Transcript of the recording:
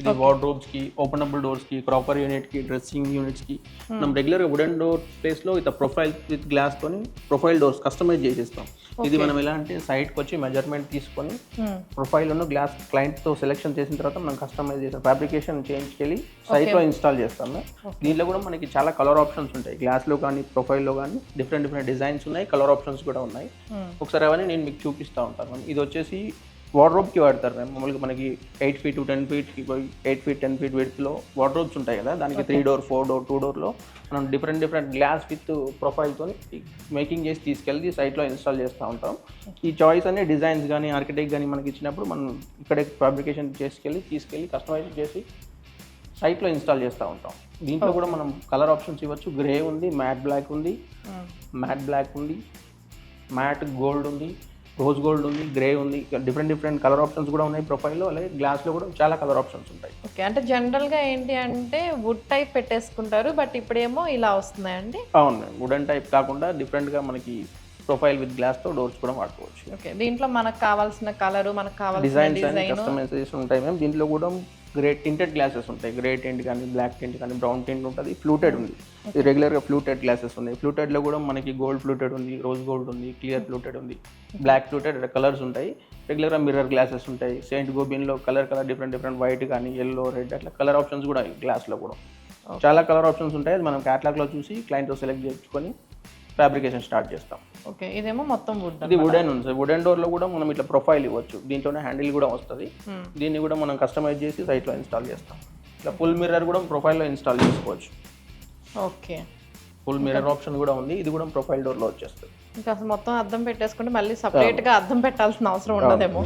ఇది వార్డ్రోబ్స్కి ఓపెనబుల్ డోర్స్కి క్రాపర్ యూనిట్కి డ్రెస్సింగ్ యూనిట్స్కి. మనం రెగ్యులర్గా వుడెన్ డోర్ ప్లేస్లో ఇత ప్రొఫైల్ విత్ గ్లాస్ తోని ప్రొఫైల్ డోర్స్ కస్టమైజ్ చేసేస్తాం. ఇది మనం ఎలా అంటే సైట్కి వచ్చి మెజర్మెంట్ తీసుకొని ప్రొఫైల్ ఉన్న గ్లాస్ క్లయింట్తో సెలెక్షన్ చేసిన తర్వాత మనం కస్టమైజ్ చేసిన ఫ్యాబ్రికేషన్ చేయించుకెళ్ళి సైట్లో ఇన్స్టాల్ చేస్తాము దీంట్లో కూడా మనకి చాలా కలర్ ఆప్షన్స్ ఉంటాయి. గ్లాస్లో కానీ ప్రొఫైల్లో కానీ డిఫరెంట్ డిఫరెంట్ డిజైన్స్ ఉన్నాయి. కలర్ ఆప్షన్స్ కూడా ఉన్నాయి. ఒకసారి అవన్నీ నేను మీకు చూపిస్తూ ఉంటాను. ఇది వచ్చేసి వార్డ్రోబ్కి వాడతారు. మామూలుగా మనకి eight feet ten feet eight feet ten feet విడ్త్లో wardrobes ఉంటాయి కదా. దానికి three door four door two డోర్లో మనం డిఫరెంట్ డిఫరెంట్ గ్లాస్ విత్ ప్రొఫైల్తో మేకింగ్ చేసి తీసుకెళ్ళి సైట్లో ఇన్స్టాల్ చేస్తూ ఉంటాం. ఈ చాయిస్ అనే డిజైన్స్ కానీ ఆర్కిటెక్ట్ కానీ మనకి ఇచ్చినప్పుడు మనం ఇక్కడే ఫ్యాబ్రికేషన్ చేసుకెళ్ళి తీసుకెళ్ళి కస్టమైజ్ చేసి సైట్లో ఇన్స్టాల్ చేస్తూ ఉంటాం. దీంట్లో కూడా మనం కలర్ ఆప్షన్స్ ఇవ్వచ్చు. గ్రే ఉంది మ్యాట్ బ్లాక్ ఉంది. మ్యాట్ బ్లాక్ ఉంది. మ్యాట్ గోల్డ్ ఉంది. రోజ్ గోల్డ్ ఉంది గ్రే ఉంది డిఫరెంట్ డిఫరెంట్ కలర్ ఆప్షన్స్ కూడా ఉన్నాయి ప్రొఫైల్లో అలాగే గ్లాస్లో కూడా చాలా కలర్ ఆప్షన్స్ ఉంటాయి. ఓకే అంటే జనరల్గా ఏంటి అంటే వుడ్ టైప్ పెట్టేసుకుంటారు బట్ ఇప్పుడేమో ఇలా వస్తున్నాయండి? అవును వుడెన్ టైప్ కాకుండా డిఫరెంట్గా మనకి ప్రొఫైల్ విత్ గ్లాస్తో డోర్స్ కూడా వాడుకోవచ్చు. ఓకే. దీంట్లో మనకు కావాల్సిన కలర్ మనకు కావాల్సిన డిజైన్స్ డిజైన్ కస్టమైజేషన్ ఉంటాయి మేము దీంట్లో కూడా గ్రే టింటెడ్ గ్లాసెస్ ఉంటాయి. గ్రే టింట్ కానీ బ్లాక్ టింట్ కానీ బ్రౌన్ టింట్ ఉంటుంది. ఫ్లూటెడ్ ఉంది. రెగ్యులర్గా ఫ్లూటెడ్ గ్లాసెస్ ఉన్నాయి. ఫ్లూటెడ్లో కూడా మనకి గోల్డ్ ఫ్లూటెడ్ ఉంది రోజ్ గోల్డ్ ఉంది క్లియర్ ఫ్లూటెడ్ ఉంది. బ్లాక్ ఫ్లూటెడ్ కలర్స్ ఉంటాయి. రెగ్యులర్గా మిర్రర్ గ్లాసెస్ ఉంటాయి. Saint గోబిన్లో colour colour different different white కానీ ఎల్లో రెడ్ అట్లా కలర్ ఆప్షన్స్ కూడా గ్లాస్లో కూడా. చాలా కలర్ ఆప్షన్స్ ఉంటాయి. అది మనం క్యాటలాగ్లో చూసి క్లయింట్తో సెలెక్ట్ చేసుకొని ఫ్యాబ్రికేషన్ స్టార్ట్ చేస్తాం. ఓకే ఇదేమో మొత్తం వుడ్ ఇది వుడెన్ ఉంది సార్. వుడెన్ డోర్లో కూడా మనం ఇట్లా ప్రొఫైల్ ఇవ్వచ్చు. దీంట్లోనే హ్యాండిల్ కూడా వస్తుంది. Hmm. దీన్ని కూడా మనం కస్టమైజ్ చేసి సైట్లో ఇన్స్టాల్ చేస్తాం. ఇట్లా ఫుల్ మిర్రర్ కూడా ప్రొఫైల్లో ఇన్స్టాల్ చేసుకోవచ్చు. ఓకే. ఫుల్ మిర్రర్ ఆప్షన్ కూడా ఉంది. ఇది కూడా ప్రొఫైల్ డోర్లో వచ్చేస్తుంది. ఇంకా అసలు మొత్తం అద్దం పెట్టేసుకుంటే మళ్ళీ సపరేట్గా అద్దం పెట్టాల్సిన అవసరం ఉండదేమో.